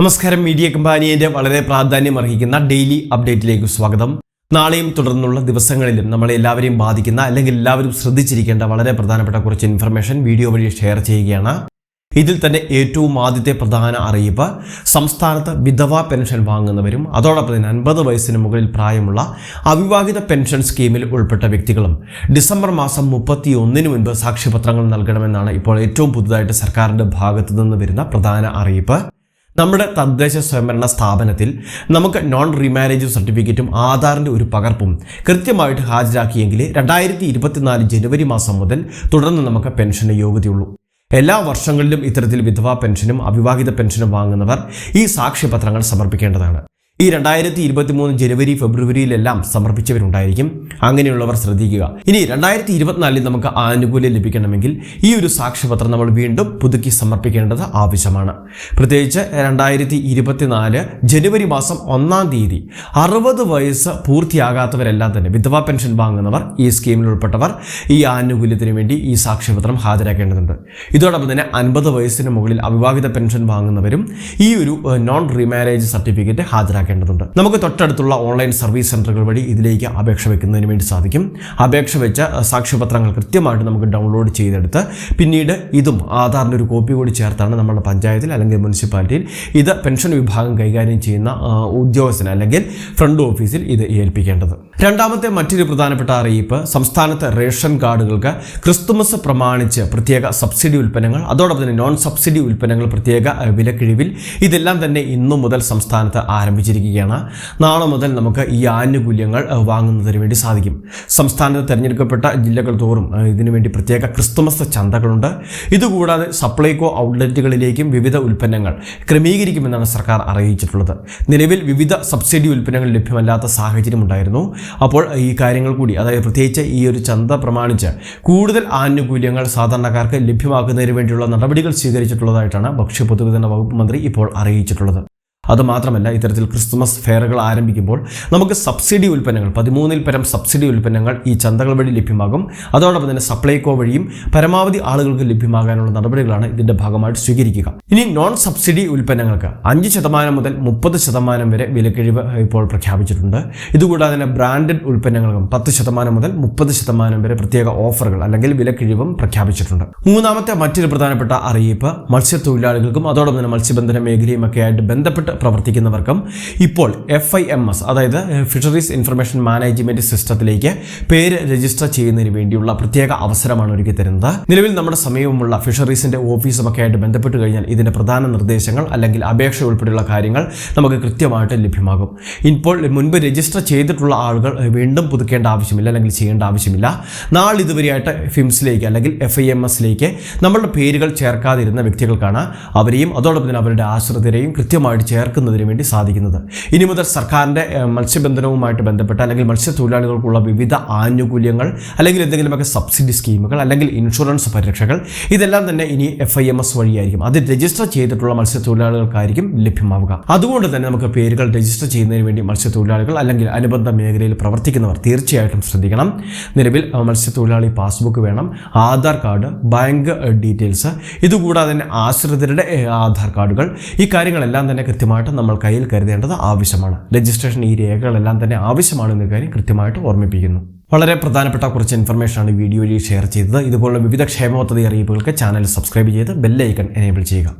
നമസ്കാരം മീഡിയ കമ്പാനിയുടെ വളരെ പ്രാധാന്യം അർഹിക്കുന്ന ഡെയിലി അപ്ഡേറ്റിലേക്ക് സ്വാഗതം. നാളെയും തുടർന്നുള്ള ദിവസങ്ങളിലും നമ്മളെ എല്ലാവരെയും ബാധിക്കുന്ന അല്ലെങ്കിൽ എല്ലാവരും ശ്രദ്ധിച്ചിരിക്കേണ്ട വളരെ പ്രധാനപ്പെട്ട കുറച്ച് ഇൻഫർമേഷൻ വീഡിയോ വഴി ഷെയർ ചെയ്യുകയാണ്. ഇതിൽ തന്നെ ഏറ്റവും ആദ്യത്തെ പ്രധാന അറിയിപ്പ് സംസ്ഥാനത്ത് വിധവ പെൻഷൻ വാങ്ങുന്നവരും അതോടൊപ്പം തന്നെ അൻപത് വയസ്സിന് മുകളിൽ പ്രായമുള്ള അവിവാഹിത പെൻഷൻ സ്കീമിൽ ഉൾപ്പെട്ട വ്യക്തികളും ഡിസംബർ മാസം മുപ്പത്തി ഒന്നിന് മുൻപ് സാക്ഷ്യപത്രങ്ങൾ നൽകണമെന്നാണ് ഇപ്പോൾ ഏറ്റവും പുതുതായിട്ട് സർക്കാരിന്റെ ഭാഗത്തു നിന്ന് വരുന്ന പ്രധാന അറിയിപ്പ്. നമ്മുടെ തദ്ദേശ സ്വയംഭരണ സ്ഥാപനത്തിൽ നമുക്ക് നോൺ റീമാരേജ് സർട്ടിഫിക്കറ്റും ആധാറിന്റെ ഒരു പകർപ്പും കൃത്യമായിട്ട് ഹാജരാക്കിയെങ്കിൽ രണ്ടായിരത്തി ഇരുപത്തിനാല് ജനുവരി മാസം മുതൽ തുടർന്ന് നമുക്ക് പെൻഷന് യോഗ്യതയുള്ളൂ. എല്ലാ വർഷങ്ങളിലും ഇത്തരത്തിൽ വിധവാ പെൻഷനും അവിവാഹിത പെൻഷനും വാങ്ങുന്നവർ ഈ സാക്ഷ്യപത്രങ്ങൾ സമർപ്പിക്കേണ്ടതാണ്. ഈ രണ്ടായിരത്തി ഇരുപത്തി മൂന്ന് ജനുവരി ഫെബ്രുവരിയിലെല്ലാം സമർപ്പിച്ചവരുണ്ടായിരിക്കും. അങ്ങനെയുള്ളവർ ശ്രദ്ധിക്കുക. ഇനി രണ്ടായിരത്തി ഇരുപത്തിനാലിൽ നമുക്ക് ആനുകൂല്യം ലഭിക്കണമെങ്കിൽ ഈ ഒരു സാക്ഷ്യപത്രം നമ്മൾ വീണ്ടും പുതുക്കി സമർപ്പിക്കേണ്ടത് ആവശ്യമാണ്. പ്രത്യേകിച്ച് രണ്ടായിരത്തി ഇരുപത്തിനാല് ജനുവരി മാസം ഒന്നാം തീയതി അറുപത് വയസ്സ് പൂർത്തിയാകാത്തവരെല്ലാം തന്നെ വിധവാ പെൻഷൻ വാങ്ങുന്നവർ ഈ സ്കീമിൽ ഉൾപ്പെട്ടവർ ഈ ആനുകൂല്യത്തിന് വേണ്ടി ഈ സാക്ഷ്യപത്രം ഹാജരാക്കേണ്ടതുണ്ട്. ഇതോടൊപ്പം തന്നെ അൻപത് വയസ്സിന് മുകളിൽ അവിവാഹിത പെൻഷൻ വാങ്ങുന്നവരും ഈ ഒരു നോൺ റീമാരേജ് സർട്ടിഫിക്കറ്റ് ഹാജരാക്കേണ്ടതുണ്ട് നമുക്ക് തൊട്ടടുത്തുള്ള ഓൺലൈൻ സർവീസ് സെന്ററുകൾ വഴി ഇതിലേക്ക് അപേക്ഷ വയ്ക്കുന്നതിന് വേണ്ടി സാധിക്കും. അപേക്ഷ വെച്ച സാക്ഷ്യപത്രങ്ങൾ കൃത്യമായിട്ട് നമുക്ക് ഡൗൺലോഡ് ചെയ്തെടുത്ത് പിന്നീട് ഇതും ആധാറിന്റെ ഒരു കോപ്പി കൂടി ചേർത്താണ് നമ്മുടെ പഞ്ചായത്തിൽ അല്ലെങ്കിൽ മുനിസിപ്പാലിറ്റിയിൽ. ഇത് പെൻഷൻ വിഭാഗം കൈകാര്യം ചെയ്യുന്ന ഉദ്യോഗസ്ഥന് അല്ലെങ്കിൽ ഫ്രണ്ട് ഓഫീസിൽ ഇത് ഏൽപ്പിക്കേണ്ടത്. രണ്ടാമത്തെ മറ്റൊരു പ്രധാനപ്പെട്ട അറിയിപ്പ് സംസ്ഥാനത്തെ റേഷൻ കാർഡുകൾക്ക് ക്രിസ്തുമസ് പ്രമാണിച്ച് പ്രത്യേക സബ്സിഡി ഉൽപ്പന്നങ്ങൾ അതോടൊപ്പം തന്നെ നോൺ സബ്സിഡി ഉൽപ്പന്നങ്ങൾ പ്രത്യേക വിലക്കിഴിവിൽ ഇതെല്ലാം തന്നെ ഇന്നു മുതൽ സംസ്ഥാനത്ത് ആരംഭിച്ചിരിക്കുകയാണ് നാളെ മുതൽ നമുക്ക് ഈ ആനുകൂല്യങ്ങൾ വാങ്ങുന്നതിന് വേണ്ടി സാധിക്കും. സംസ്ഥാനത്ത് തിരഞ്ഞെടുക്കപ്പെട്ട ജില്ലകൾ തോറും ഇതിനുവേണ്ടി പ്രത്യേക ക്രിസ്തുമസ് ചന്തകളുണ്ട്. ഇതുകൂടാതെ സപ്ലൈകോ ഔട്ട്ലെറ്റുകളിലേക്കും വിവിധ ഉൽപ്പന്നങ്ങൾ ക്രമീകരിക്കുമെന്നാണ് സർക്കാർ അറിയിച്ചിട്ടുള്ളത്. നിലവിൽ വിവിധ സബ്സിഡി ഉൽപ്പന്നങ്ങൾ ലഭ്യമല്ലാത്ത സാഹചര്യം ഉണ്ടായിരുന്നു. അപ്പോൾ ഈ കാര്യങ്ങൾ കൂടി അതായത് പ്രത്യേകിച്ച് ഈ ഒരു ചന്ത പ്രമാണിച്ച് കൂടുതൽ ആനുകൂല്യങ്ങൾ സാധാരണക്കാർക്ക് ലഭ്യമാക്കുന്നതിന് വേണ്ടിയുള്ള നടപടികൾ സ്വീകരിച്ചിട്ടുള്ളതായിട്ടാണ് ഭക്ഷ്യ പൊതുവിതരണ വകുപ്പ് മന്ത്രി ഇപ്പോൾ അറിയിച്ചിട്ടുള്ളത്. അതുമാത്രമല്ല ഇത്തരത്തിൽ ക്രിസ്തുമസ് ഫെയറുകൾ ആരംഭിക്കുമ്പോൾ നമുക്ക് സബ്സിഡി ഉൽപ്പന്നങ്ങൾ പതിമൂന്നിൽ പരം സബ്സിഡി ഉൽപ്പന്നങ്ങൾ ഈ ചന്തകൾ വഴി ലഭ്യമാകും. അതോടൊപ്പം തന്നെ സപ്ലൈകോ വഴിയും പരമാവധി ആളുകൾക്ക് ലഭ്യമാകാനുള്ള നടപടികളാണ് ഇതിന്റെ ഭാഗമായിട്ട് സ്വീകരിക്കുക. ഇനി നോൺ സബ്സിഡി ഉൽപ്പന്നങ്ങൾക്ക് അഞ്ച് ശതമാനം മുതൽ മുപ്പത് ശതമാനം വരെ വിലക്കിഴിവ് ഇപ്പോൾ പ്രഖ്യാപിച്ചിട്ടുണ്ട്. ഇതുകൂടാതെ തന്നെ ബ്രാൻഡഡ് ഉൽപ്പന്നങ്ങൾക്കും പത്ത് ശതമാനം മുതൽ മുപ്പത് ശതമാനം വരെ പ്രത്യേക ഓഫറുകൾ അല്ലെങ്കിൽ വിലക്കിഴിവും പ്രഖ്യാപിച്ചിട്ടുണ്ട്. മൂന്നാമത്തെ മറ്റൊരു പ്രധാനപ്പെട്ട അറിയിപ്പ് മത്സ്യത്തൊഴിലാളികൾക്കും അതോടൊപ്പം തന്നെ മത്സ്യബന്ധന മേഖലയും ഒക്കെ ആയിട്ട് പ്രവർത്തിക്കുന്നവർക്കും ഇപ്പോൾ എഫ് ഐ എം എസ് അതായത് ഫിഷറീസ് ഇൻഫർമേഷൻ മാനേജ്മെന്റ് സിസ്റ്റത്തിലേക്ക് പേര് രജിസ്റ്റർ ചെയ്യുന്നതിന് വേണ്ടിയുള്ള പ്രത്യേക അവസരമാണ് ഒരുക്കി തരുന്നത്. നിലവിൽ നമ്മുടെ സമീപമുള്ള ഫിഷറീസിന്റെ ഓഫീസും ഒക്കെ ആയിട്ട് ബന്ധപ്പെട്ട് കഴിഞ്ഞാൽ ഇതിന്റെ പ്രധാന നിർദ്ദേശങ്ങൾ അല്ലെങ്കിൽ അപേക്ഷ ഉൾപ്പെടെയുള്ള കാര്യങ്ങൾ നമുക്ക് കൃത്യമായിട്ട് ലഭ്യമാകും. ഇപ്പോൾ മുൻപ് രജിസ്റ്റർ ചെയ്തിട്ടുള്ള ആളുകൾ വീണ്ടും പുതുക്കേണ്ട ആവശ്യമില്ല അല്ലെങ്കിൽ ചെയ്യേണ്ട ആവശ്യമില്ല. നാളെ ഇതുവരെയായിട്ട് ഫിംസിലേക്ക് അല്ലെങ്കിൽ എഫ് ഐ എം എസിലേക്ക് നമ്മളുടെ പേരുകൾ ചേർക്കാതിരുന്ന വ്യക്തികൾക്കാണ് അവരെയും അതോടൊപ്പം തന്നെ അവരുടെ ആശ്രിതരെയും കൃത്യമായിട്ട് ചേർക്കുന്നതിന് വേണ്ടി സാധിക്കുന്നത്. ഇനി മുതൽ സർക്കാരിന്റെ മത്സ്യബന്ധനവുമായിട്ട് ബന്ധപ്പെട്ട അല്ലെങ്കിൽ മത്സ്യത്തൊഴിലാളികൾക്കുള്ള വിവിധ ആനുകൂല്യങ്ങൾ അല്ലെങ്കിൽ എന്തെങ്കിലുമൊക്കെ സബ്സിഡി സ്കീമുകൾ അല്ലെങ്കിൽ ഇൻഷുറൻസ് പരിരക്ഷകൾ ഇതെല്ലാം തന്നെ ഇനി എഫ് ഐ എം എസ് വഴിയായിരിക്കും. അത് രജിസ്റ്റർ ചെയ്തിട്ടുള്ള മത്സ്യത്തൊഴിലാളികൾക്കായിരിക്കും ലഭ്യമാവുക. അതുകൊണ്ട് തന്നെ നമുക്ക് പേരുകൾ രജിസ്റ്റർ ചെയ്യുന്നതിന് വേണ്ടി മത്സ്യത്തൊഴിലാളികൾ അല്ലെങ്കിൽ അനുബന്ധ മേഖലയിൽ പ്രവർത്തിക്കുന്നവർ തീർച്ചയായിട്ടും ശ്രദ്ധിക്കണം. നിലവിൽ മത്സ്യത്തൊഴിലാളി പാസ്ബുക്ക് വേണം ആധാർ കാർഡ് ബാങ്ക് ഡീറ്റെയിൽസ് ഇതുകൂടാതെ തന്നെ ആശ്രിതരുടെ ആധാർ കാർഡുകൾ ഈ കാര്യങ്ങളെല്ലാം തന്നെ കൃത്യമായിട്ട് നമ്മൾ കയ്യിൽ കരുതേണ്ടത് ആവശ്യമാണ്. രജിസ്ട്രേഷൻ ഈ രേഖകളെല്ലാം തന്നെ ആവശ്യമാണെന്ന കാര്യം കൃത്യമായിട്ട് ഓർമ്മിപ്പിക്കുന്നു. വളരെ പ്രധാനപ്പെട്ട കുറച്ച് ഇൻഫർമേഷനാണ് ഈ വീഡിയോയിൽ ഷെയർ ചെയ്തത്. ഇതുപോലുള്ള വിവിധ ക്ഷേമ പദ്ധതി അറിയിപ്പുകൾക്ക് ചാനൽ സബ്സ്ക്രൈബ് ചെയ്ത് ബെല്ലൈക്കൺ എനേബിൾ ചെയ്യുക.